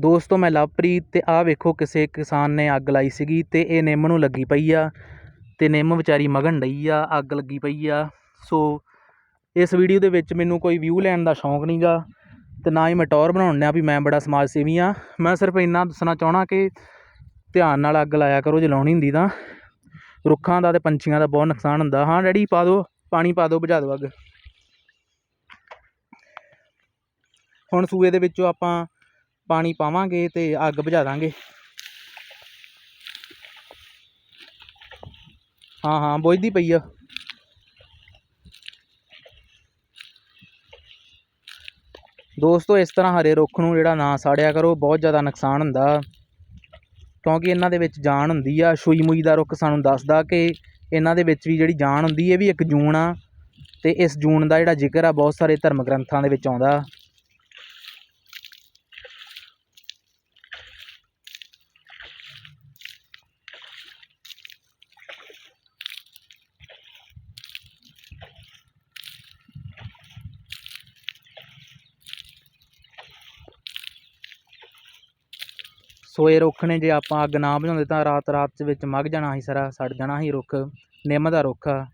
ਦੋਸਤੋ, ਮੈਂ ਲਵਪ੍ਰੀਤ ਅਤੇ ਆਹ ਵੇਖੋ ਕਿਸੇ ਕਿਸਾਨ ਨੇ ਅੱਗ ਲਾਈ ਸੀਗੀ ਅਤੇ ਇਹ ਨਿੰਮ ਨੂੰ ਲੱਗੀ ਪਈ ਆ ਅਤੇ ਨਿੰਮ ਵਿਚਾਰੀ ਮਗਣ ਡਈ ਆ, ਅੱਗ ਲੱਗੀ ਪਈ ਆ। ਸੋ, ਇਸ ਵੀਡੀਓ ਦੇ ਵਿੱਚ ਮੈਨੂੰ ਕੋਈ ਵਿਊ ਲੈਣ ਦਾ ਸ਼ੌਂਕ ਨਹੀਂਗਾ ਅਤੇ ਨਾ ਹੀ ਮੈਂ ਟੌਰ ਬਣਾਉਣ ਡਿਆ ਵੀ ਮੈਂ ਬੜਾ ਸਮਾਜ ਸੇਵੀ ਆ। ਮੈਂ ਸਿਰਫ ਇੰਨਾ ਦੱਸਣਾ ਚਾਹਣਾ ਕਿ ਧਿਆਨ ਨਾਲ ਅੱਗ ਲਾਇਆ ਕਰੋ, ਜੇ ਲਾਉਣੀ ਹੁੰਦੀ ਤਾਂ। ਰੁੱਖਾਂ ਦਾ ਅਤੇ ਪੰਛੀਆਂ ਦਾ ਬਹੁਤ ਨੁਕਸਾਨ ਹੁੰਦਾ। ਹਾਂ, ਡੈਡੀ, ਪਾ ਦਿਓ, ਪਾਣੀ ਪਾ ਦਿਓ ਬੁਝਾ ਦਿਓ ਅੱਗ। ਹੁਣ ਸੂਏ ਦੇ ਵਿੱਚੋਂ ਆਪਾਂ ਪਾਣੀ ਪਾਵਾਂਗੇ ਤੇ ਅੱਗ ਬੁਝਾ ਦਾਂਗੇ। ਹਾਂ ਹਾਂ, ਬੁਝਦੀ ਪਈ ਆ। ਦੋਸਤੋ, ਇਸ ਤਰ੍ਹਾਂ ਹਰੇ ਰੁੱਖ ਨੂੰ ਜਿਹੜਾ ਨਾ ਸਾੜਿਆ ਕਰੋ, ਬਹੁਤ ਜ਼ਿਆਦਾ ਨੁਕਸਾਨ ਹੁੰਦਾ। ਕਿਉਂਕਿ ਇਹਨਾਂ ਦੇ ਵਿੱਚ ਜਾਨ ਹੁੰਦੀ ਆ। ਛੂਈ ਮੂਈ ਦਾ ਰੁੱਖ ਸਾਨੂੰ ਦੱਸਦਾ ਕਿ ਇਹਨਾਂ ਦੇ ਵਿੱਚ ਵੀ ਜਿਹੜੀ ਜਾਨ ਹੁੰਦੀ, ਇਹ ਵੀ ਇੱਕ ਜੂਨ ਆ। ਤੇ ਇਸ ਜੂਨ ਦਾ ਜਿਹੜਾ ਜ਼ਿਕਰ ਆ, ਬਹੁਤ ਸਾਰੇ ਧਰਮ ਗ੍ਰੰਥਾਂ ਦੇ ਵਿੱਚ ਆਉਂਦਾ। ਸੋਏ ਰੁੱਖ ਨੇ ਜੇ ਆਪਾਂ ਅੱਗ ਨਾ ਬੁਝਾਉਂਦੇ ਤਾਂ ਰਾਤ ਰਾਤ ਦੇ ਵਿੱਚ ਮੱਗ ਜਾਣਾ ਸੀ ਸਾਰਾ, ਸੜ ਜਾਣਾ ਸੀ ਰੁੱਖ, ਨਿੰਮ ਦਾ ਰੁੱਖ। ਆ